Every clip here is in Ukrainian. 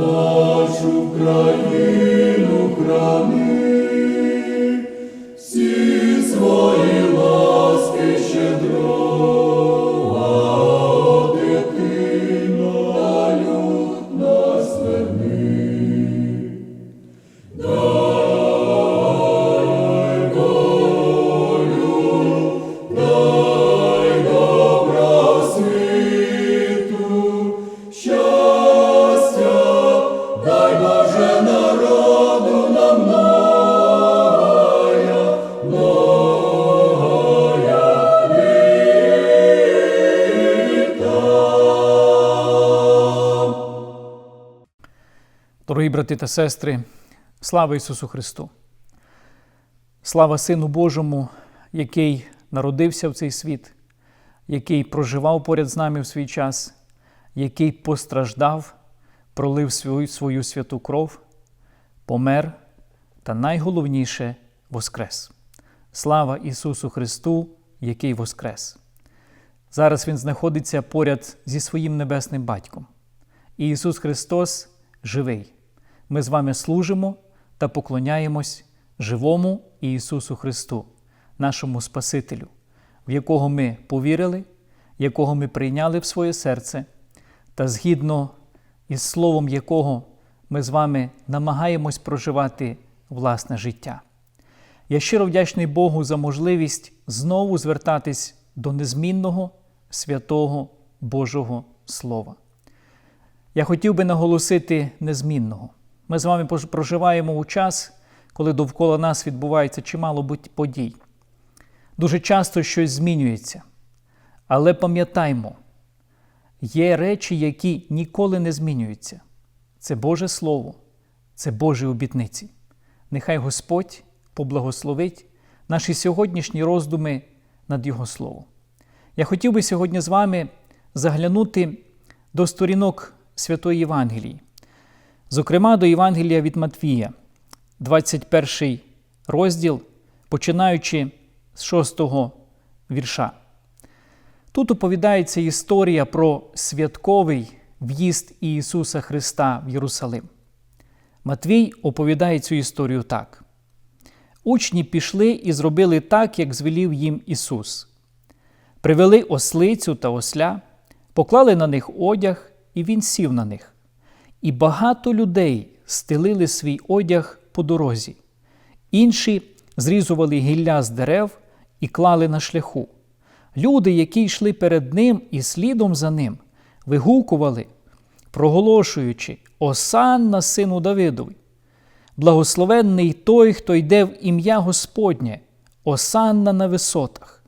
нашу країну храни. Дорогі брати та сестри, слава Ісусу Христу! Слава Сину Божому, який народився в цей світ, який проживав поряд з нами в свій час, який постраждав, пролив свою, свою святу кров, помер та найголовніше воскрес. Слава Ісусу Христу, який воскрес! Зараз Він знаходиться поряд зі своїм небесним батьком. І Ісус Христос живий. Ми з вами служимо та поклоняємось живому Ісусу Христу, нашому Спасителю, в якого ми повірили, якого ми прийняли в своє серце, та згідно із словом якого ми з вами намагаємось проживати власне життя. Я щиро вдячний Богу за можливість знову звертатись до незмінного святого Божого Слова. Я хотів би наголосити незмінного. Ми з вами проживаємо у час, коли довкола нас відбувається чимало подій. Дуже часто щось змінюється. Але пам'ятаймо, є речі, які ніколи не змінюються. Це Боже Слово, це Божі обітниці. Нехай Господь поблагословить наші сьогоднішні роздуми над Його Словом. Я хотів би сьогодні з вами заглянути до сторінок Святої Євангелії, зокрема до Євангелія від Матвія, 21 розділ, починаючи з 6 вірша. Тут оповідається історія про святковий в'їзд Ісуса Христа в Єрусалим. Матвій оповідає цю історію так. Учні пішли і зробили так, як звелів їм Ісус. Привели ослицю та осля, поклали на них одяг, і він сів на них. І багато людей стелили свій одяг по дорозі, інші зрізували гілля з дерев і клали на шляху. Люди, які йшли перед ним і слідом за ним, вигукували, проголошуючи Осанна сину Давидові. Благословенний той, хто йде в ім'я Господнє, Осанна на висотах.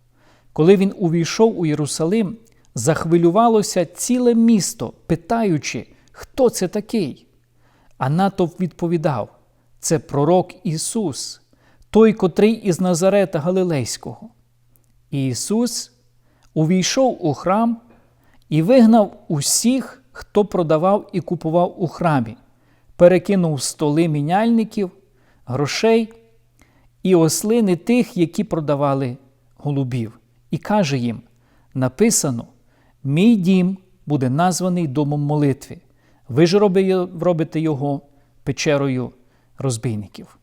Коли він увійшов у Єрусалим, захвилювалося ціле місто, питаючи, хто це такий. А натовп відповідав: це пророк Ісус, той, котрий із Назарета Галилейського. І Ісус увійшов у храм і вигнав усіх, хто продавав і купував у храмі, перекинув столи міняльників, грошей і ослини тих, які продавали голубів, і каже їм: написано: Мій дім буде названий домом молитви. Ви ж робите його печерою розбійників.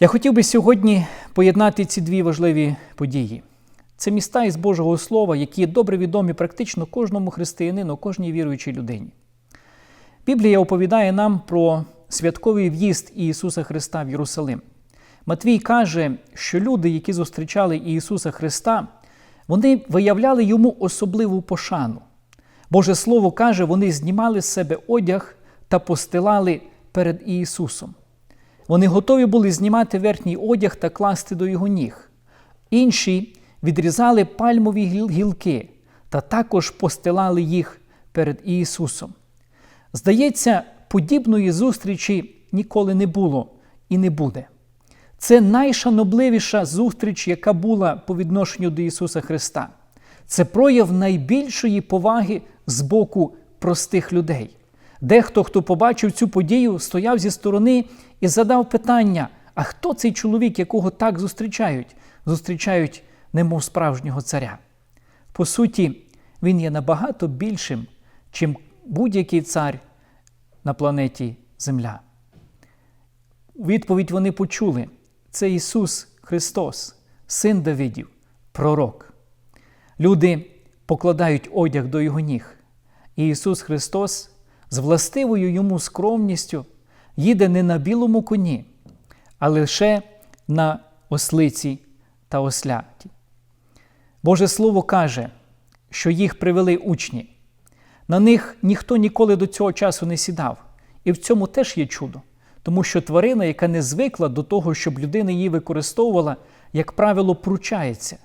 Я хотів би сьогодні поєднати ці дві важливі події. Це міста із Божого Слова, які добре відомі практично кожному християнину, кожній віруючій людині. Біблія оповідає нам про святковий в'їзд Ісуса Христа в Єрусалим. Матвій каже, що люди, які зустрічали Ісуса Христа, вони виявляли йому особливу пошану. Боже Слово каже, вони знімали з себе одяг та постилали перед Ісусом. Вони готові були знімати верхній одяг та класти до його ніг. Інші відрізали пальмові гілки та також постилали їх перед Ісусом. Здається, подібної зустрічі ніколи не було і не буде. Це найшанобливіша зустріч, яка була по відношенню до Ісуса Христа. Це прояв найбільшої поваги з боку простих людей. Дехто, хто побачив цю подію, стояв зі сторони і задав питання: а хто цей чоловік, якого так зустрічають? Зустрічають, немов справжнього царя. По суті, він є набагато більшим, чим будь-який цар на планеті Земля. Відповідь вони почули: це Ісус Христос, Син Давидів, пророк. Люди покладають одяг до Його ніг. І Ісус Христос з властивою йому скромністю їде не на білому коні, а лише на ослиці та осляті. Боже Слово каже, що їх привели учні. На них ніхто ніколи до цього часу не сідав. І в цьому теж є чудо. Тому що тварина, яка не звикла до того, щоб людина її використовувала, як правило, пручається.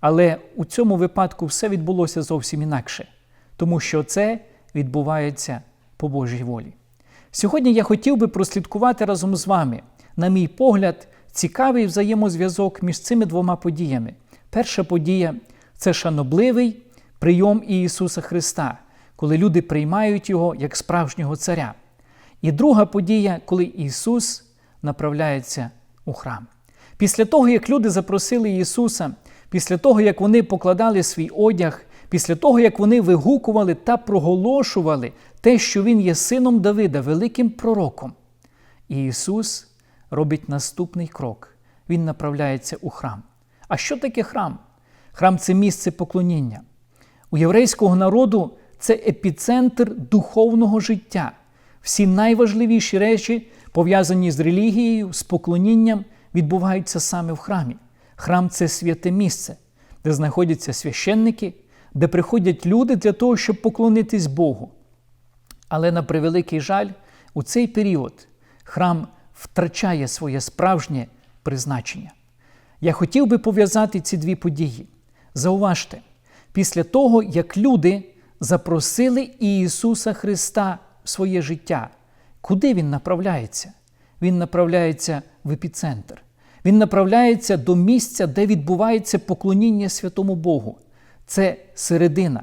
Але у цьому випадку все відбулося зовсім інакше, тому що це відбувається по Божій волі. Сьогодні я хотів би прослідкувати разом з вами, на мій погляд, цікавий взаємозв'язок між цими двома подіями. Перша подія це шанобливий прийом Ісуса Христа, коли люди приймають Його як справжнього царя. І друга подія, коли Ісус направляється у храм. Після того, як люди запросили Ісуса, після того, як вони покладали свій одяг, після того, як вони вигукували та проголошували те, що Він є сином Давида, великим пророком, І Ісус робить наступний крок. Він направляється у храм. А що таке храм? Храм це місце поклоніння. У єврейського народу це епіцентр духовного життя. Всі найважливіші речі, пов'язані з релігією, з поклонінням, відбуваються саме в храмі. Храм це святе місце, де знаходяться священники, де приходять люди для того, щоб поклонитись Богу. Але на превеликий жаль, у цей період храм втрачає своє справжнє призначення. Я хотів би пов'язати ці дві події. Зауважте, після того, як люди запросили Ісуса Христа в своє життя, куди Він направляється? Він направляється в епіцентр. Він направляється до місця, де відбувається поклоніння святому Богу. Це середина,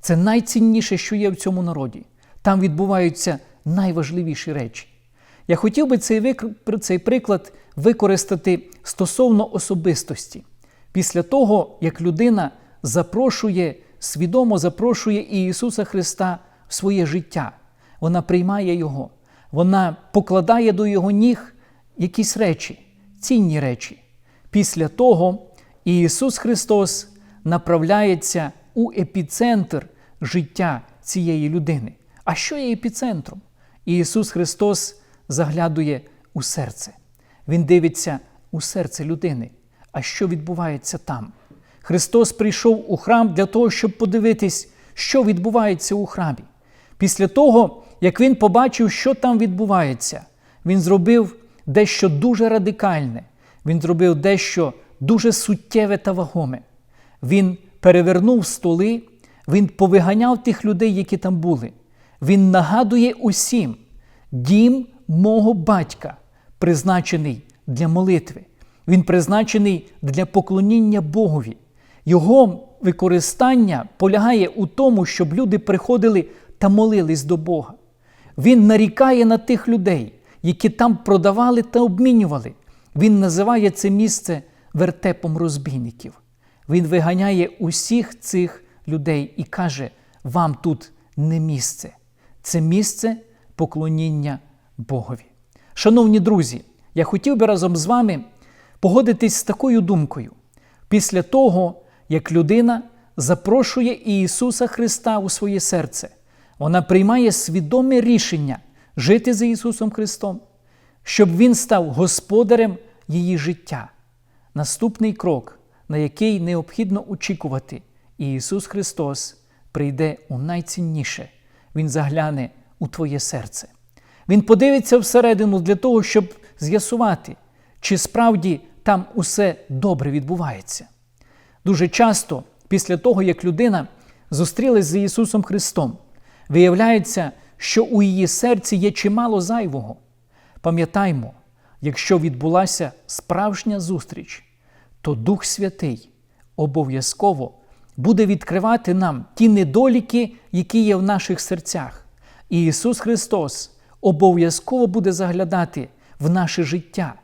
це найцінніше, що є в цьому народі. Там відбуваються найважливіші речі. Я хотів би цей, цей приклад використати стосовно особистості. Після того, як людина запрошує, свідомо запрошує Ісуса Христа в своє життя, вона приймає Його, вона покладає до Його ніг якісь речі, цінні речі. Після того Ісус Христос направляється у епіцентр життя цієї людини. А що є епіцентром? Ісус Христос заглядує у серце. Він дивиться у серце людини. А що відбувається там? Христос прийшов у храм для того, щоб подивитись, що відбувається у храмі. Після того, як він побачив, що там відбувається, він зробив дещо дуже радикальне, він зробив дещо дуже суттєве та вагоме. Він перевернув столи, він повиганяв тих людей, які там були. Він нагадує усім, дім мого батька призначений для молитви. Він призначений для поклоніння Богові. Його використання полягає у тому, щоб люди приходили та молились до Бога. Він нарікає на тих людей, які там продавали та обмінювали. Він називає це місце вертепом розбійників. Він виганяє усіх цих людей і каже: вам тут не місце. Це місце поклоніння Богові. Шановні друзі, я хотів би разом з вами погодитись з такою думкою. Після того, як людина запрошує Ісуса Христа у своє серце, вона приймає свідоме рішення жити за Ісусом Христом, щоб Він став господарем її життя. Наступний крок, на який необхідно очікувати, і Ісус Христос прийде у найцінніше. Він загляне у твоє серце. Він подивиться всередину для того, щоб з'ясувати, чи справді там усе добре відбувається. Дуже часто, після того, як людина зустрілась з Ісусом Христом, виявляється, що у її серці є чимало зайвого. Пам'ятаймо, якщо відбулася справжня зустріч, то Дух Святий обов'язково буде відкривати нам ті недоліки, які є в наших серцях. І Ісус Христос обов'язково буде заглядати в наше життя.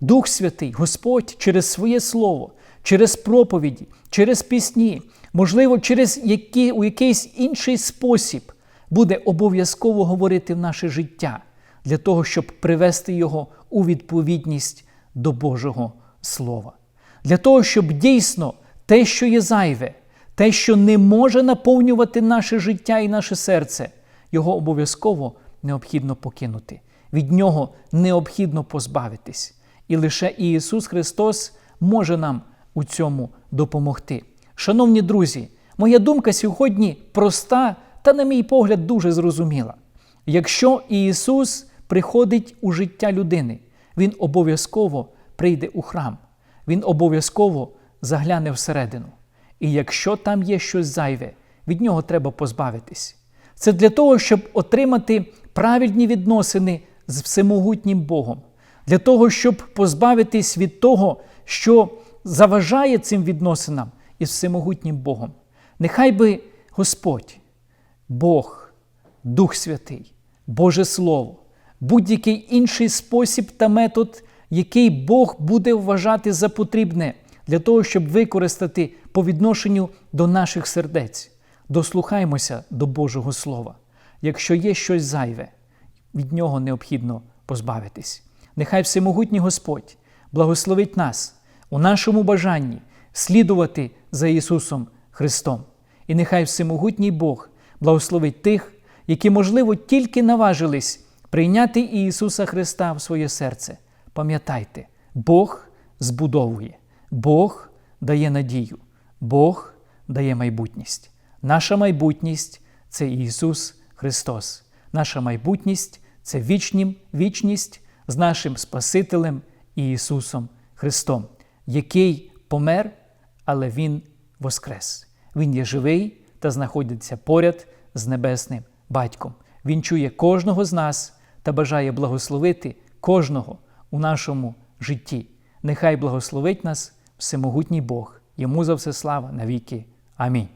Дух Святий, Господь через своє Слово, через проповіді, через пісні, можливо, через які, у якийсь інший спосіб буде обов'язково говорити в наше життя для того, щоб привести його у відповідність до Божого Слова. Для того, щоб дійсно те, що є зайве, те, що не може наповнювати наше життя і наше серце, його обов'язково необхідно покинути. Від нього необхідно позбавитись. І лише Ісус Христос може нам у цьому допомогти. Шановні друзі, моя думка сьогодні проста та, на мій погляд, дуже зрозуміла. Якщо Ісус приходить у життя людини, Він обов'язково прийде у храм, Він обов'язково загляне всередину. І якщо там є щось зайве, від нього треба позбавитись. Це для того, щоб отримати правильні відносини з всемогутнім Богом, для того, щоб позбавитись від того, що заважає цим відносинам із всемогутнім Богом. Нехай би Господь, Бог, Дух Святий, Боже Слово, будь-який інший спосіб та метод, який Бог буде вважати за потрібне для того, щоб використати по відношенню до наших сердець. Дослухаймося до Божого Слова. Якщо є щось зайве, від нього необхідно позбавитись. Нехай всемогутній Господь благословить нас у нашому бажанні слідувати за Ісусом Христом. І нехай всемогутній Бог благословить тих, які, можливо, тільки наважились прийняти Ісуса Христа в своє серце. Пам'ятайте, Бог збудовує, Бог дає надію, Бог дає майбутність. Наша майбутність це Ісус Христос. Наша майбутність це вічнім, вічність з нашим Спасителем Ісусом Христом, який помер, але Він воскрес. Він є живий та знаходиться поряд з небесним Батьком. Він чує кожного з нас та бажає благословити кожного у нашому житті. Нехай благословить нас всемогутній Бог. Йому за все слава навіки. Амінь.